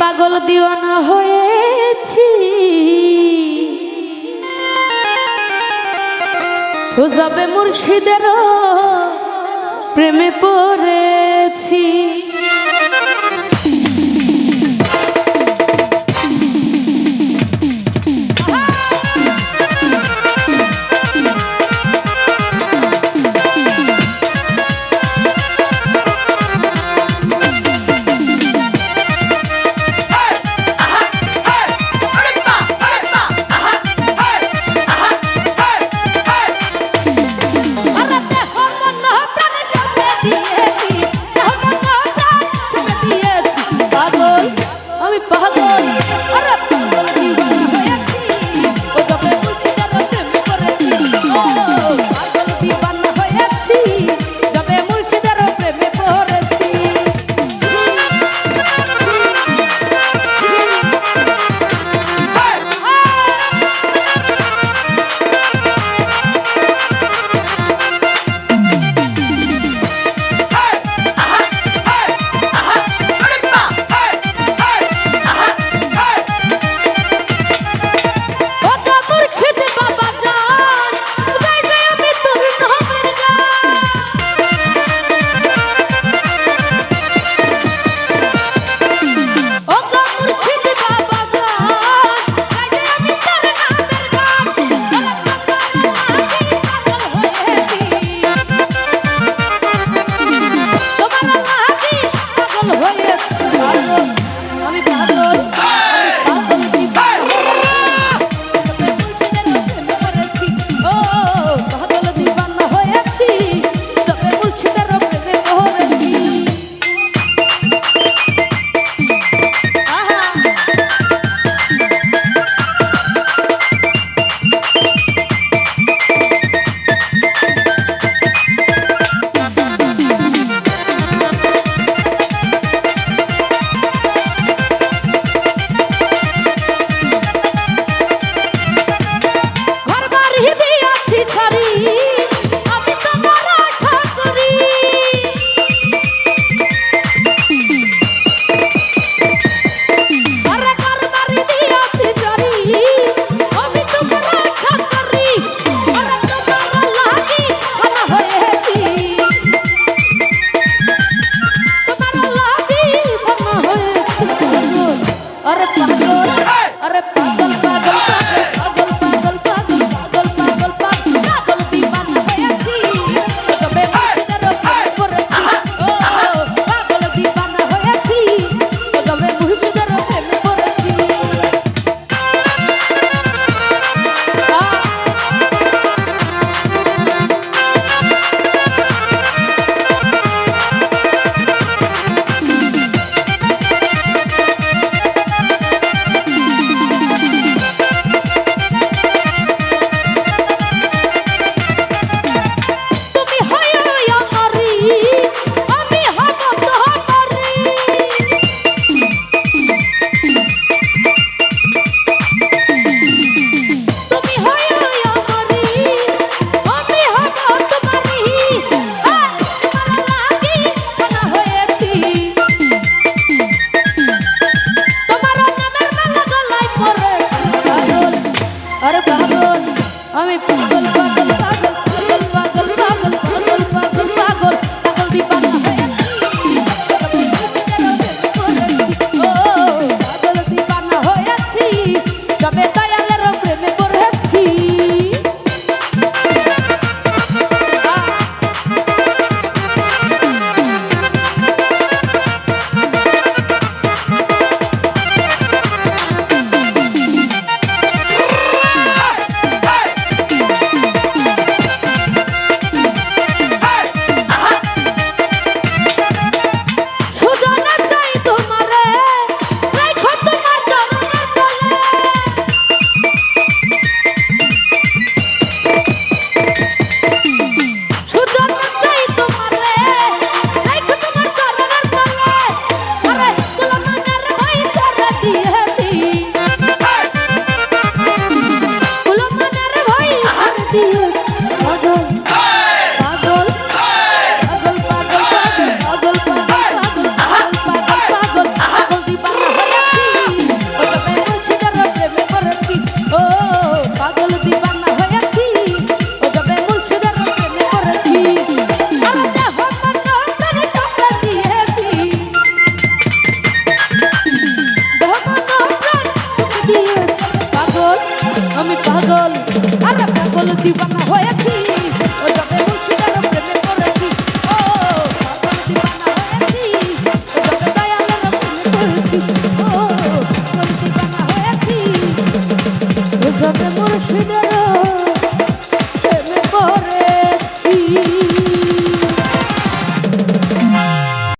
পাগল দিওয়ানা হয়েছি। ও যাবে মুর্শিদেরও প্রেমে পড়ে। পাগল? আরে अरे আরে পাগল দিবানা হয়েছি